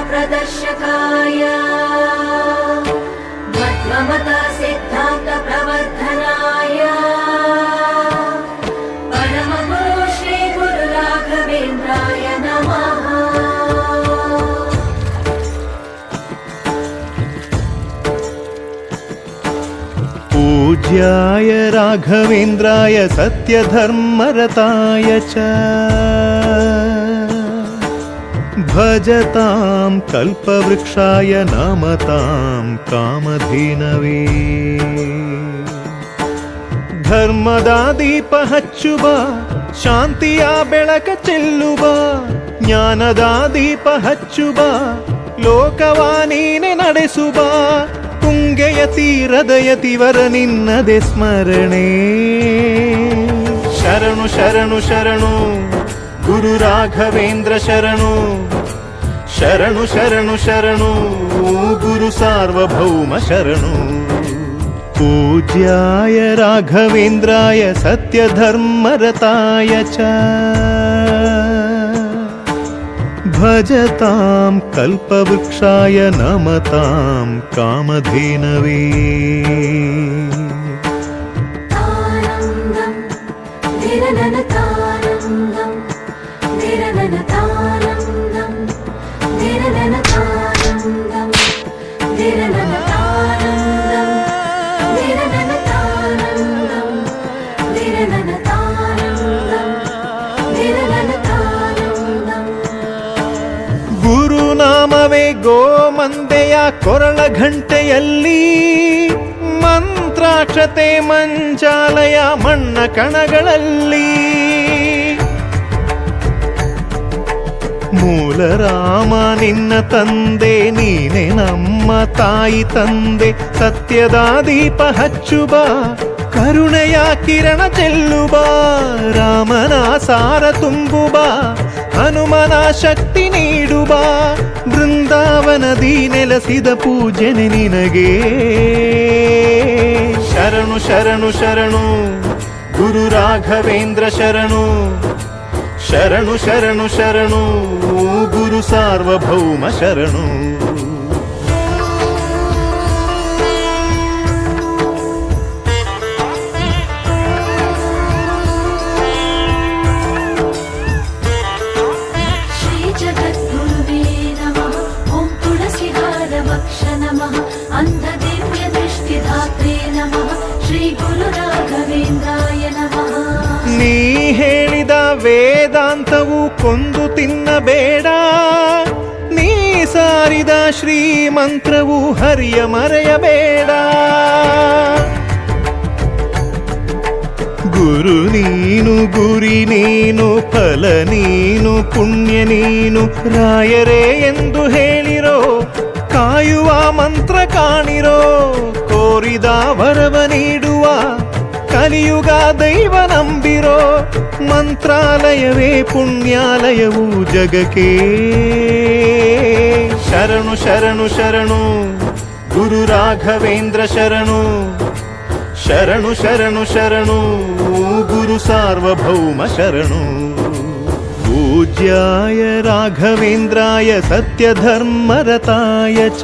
तत्त्वप्रदर्शकाय मध्वमता सिद्धान्तप्रवर्धनाय परमगुरु श्रीगुरुराघवेन्द्राय नमः। पूज्याय राघवेन्द्राय सत्यधर्मरताय च भजतां कल्पवृक्षाय नमतां कामधेनवे ಧರ್ಮದ ದೀಪ ಹಚ್ಚುವ ಶಾಂತಿಯ ಬೆಳಕ ಚೆಲ್ಲುವ ಜ್ಞಾನದ ದೀಪ ಹಚ್ಚುವ ಲೋಕವ ನೀನೆ ನಡೆಸುವ ತುಂಗೆಯ ತೀರದ ಯತಿವರ ನಿನ್ನದೆ ಸ್ಮರಣೆ ಶರಣು ಶರಣು ಶರಣು ಗುರು ರಾಘವೇಂದ್ರ ಶರಣು ശരണു ശരണു ശരണു. ഗുരു സാർവഭൗമ ശരണു. പൂജ്യായ രാഘവേന്ദ്രായ സത്യധർമ്മരതായ ച. ഭജതാം കൽപ്പവൃക്ഷായ നമതാം കാമധേനവേ. ಗುರುನಾಮವೇ ಗೋಮಂದೆಯ ಕೊರಳ ಘಂಟೆಯಲ್ಲಿ ಮಂತ್ರಾಕ್ಷತೆ ಮಂಚಾಲಯ ಮಣ್ಣ ಕಣಗಳಲ್ಲಿ. ಮೂಲ ರಾಮ ನಿನ್ನ ತಂದೆ, ನೀನೆ ನಮ್ಮ ತಾಯಿ ತಂದೆ. ಸತ್ಯದ ದೀಪ ಹಚ್ಚುಬ ಕರುಣೆಯ ಕಿರಣ ಚೆಲ್ಲುವ, ರಾಮನ ಸಾರ ಬಾ ಹನುಮನ ಶಕ್ತಿ ನೀಡುವ, ಬೃಂದಾವನದಿ ನೆಲೆಸಿದ ಪೂಜನೆ ನಿನಗೆ. ಶರಣು ಶರಣು ಶರಣು, ಗುರು ರಾಘವೇಂದ್ರ ಶರಣು. ಶರಣು ಶರಣು ಶರಣು ಗುರು ಸಾರ್ವಭೌಮ ಶರಣು ವೇದಾಂತವು ಕೊಂದು ತಿನ್ನಬೇಡ. ನೀ ಸಾರಿದ ಶ್ರೀಮಂತ್ರವು ಹರಿಯ ಮರೆಯಬೇಡ. ಗುರು ನೀನು, ಗುರಿ ನೀನು, ಫಲ ನೀನು, ಪುಣ್ಯ ನೀನು, ರಾಯರೇ ಎಂದು ಹೇಳಿರೋ, ಕಾಯುವ ಮಂತ್ರ ಕಾಣಿರೋ, ಕೋರಿದ ವರವ ನೀಡುವ ಕಲಿಯುಗ ದೈವ ನಂಬಿರೋ ಮಂತ್ರಾಲಯವೇ ಪುಣ್ಯಾಲಯವು ಜಗಕ್ಕೆ ಶರಣು ಶರಣು ಶರಣು ಗುರು ರಾಘವೇಂದ್ರ ಶರಣು ಶರಣು ಶರಣು ಶರಣು ಗುರು ಸಾರ್ವಭೌಮ ಶರಣು पूज्याय राघवेन्द्राय सत्यधर्मरताय च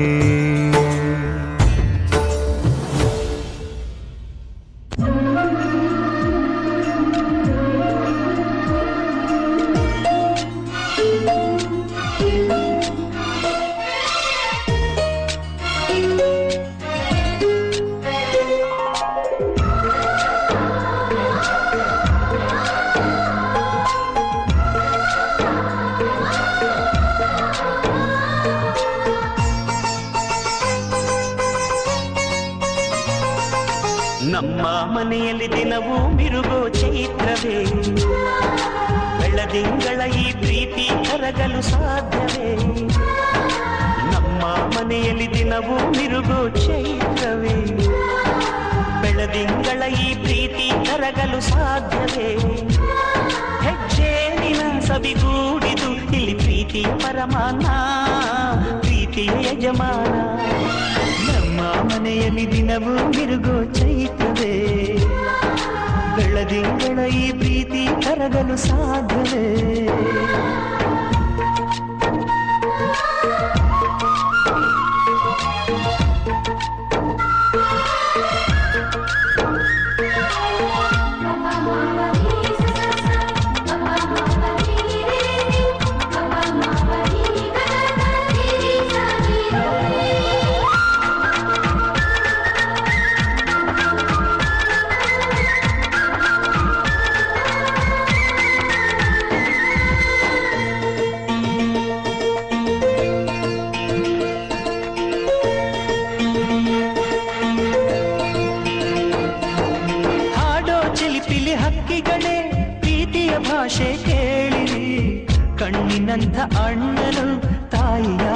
ಮನೆಯಲ್ಲಿ ದಿನವೂ ಮಿರುಗೋ ಚೈತ್ರವೇ ಬೆಳದಿಂಗಳ ಈ ಪ್ರೀತಿ ಕರಗಲು ಸಾಧ್ಯವೇ ನಮ್ಮ ಮನೆಯಲ್ಲಿ ದಿನವೂ ಮಿರುಗೋ ಚೈತ್ರವೇ ಬೆಳದಿಂಗಳ ಈ ಪ್ರೀತಿ ಕರಗಲು ಸಾಧ್ಯವೇ ಹೆಜ್ಜೇನಿನ ಸವಿಗೂಡಿದು ಇಲ್ಲಿ ಪ್ರೀತಿ ಪರಮಾನ ಪ್ರೀತಿ ಯಜಮಾನ ನಮ್ಮ ಮನೆಯಲ್ಲಿ ದಿನವೂ ಮಿರುಗೋ ಚೈತ್ರವೇ ಬೆಳದಿಂಗಳ ಈ ಪ್ರೀತಿ ಕರಗಲು ಸಾಧ್ಯವೇ?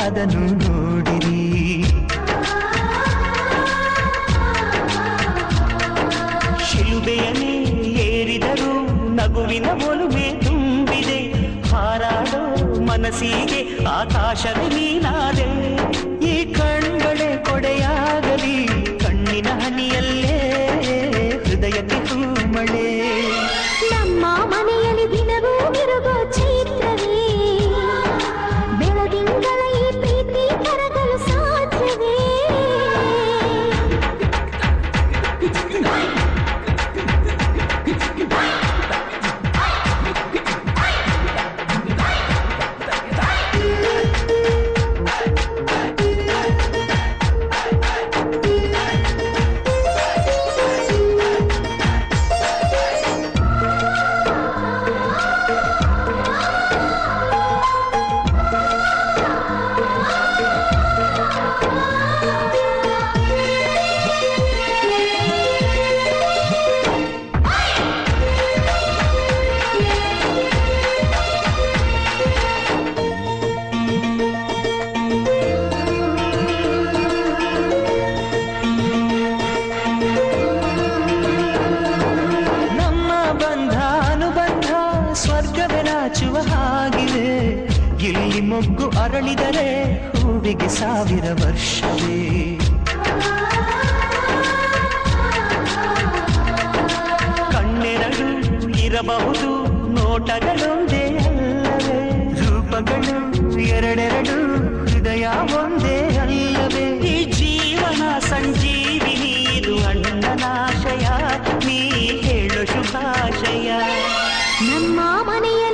ತಾಯಿಯಾದನು ನೋಡಿರಿ ಶಿಲುಬೆಯನ್ನೇ ಏರಿದರು ನಗುವಿನ ಒಲುಮೆ ತುಂಬಿದೆ ಹಾರಾಡೋ ಮನಸ್ಸಿಗೆ ಆಕಾಶವೇ ನೀನಾದೆ ಸಾವಿರ ವರ್ಷವೇ. ಕಣ್ಣೆರಡು ಇರಬಹುದು, ನೋಟಗಳೊಂದೇ ಅಲ್ಲವೇ. ರೂಪಗಳು ಎರಡೆರಡು, ಹೃದಯ ಒಂದೇ ಅಲ್ಲವೇ. ಈ ಜೀವನ ಸಂಜೀವಿನಿ, ಇದು ಅಣ್ಣನಾಶಯ, ನೀ ಹೇಳು ಶುಭಾಶಯ. ನಮ್ಮ ಮನೆಯಲ್ಲಿ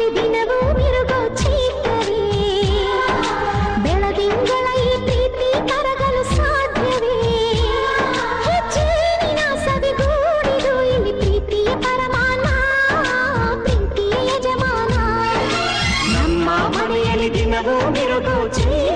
tree.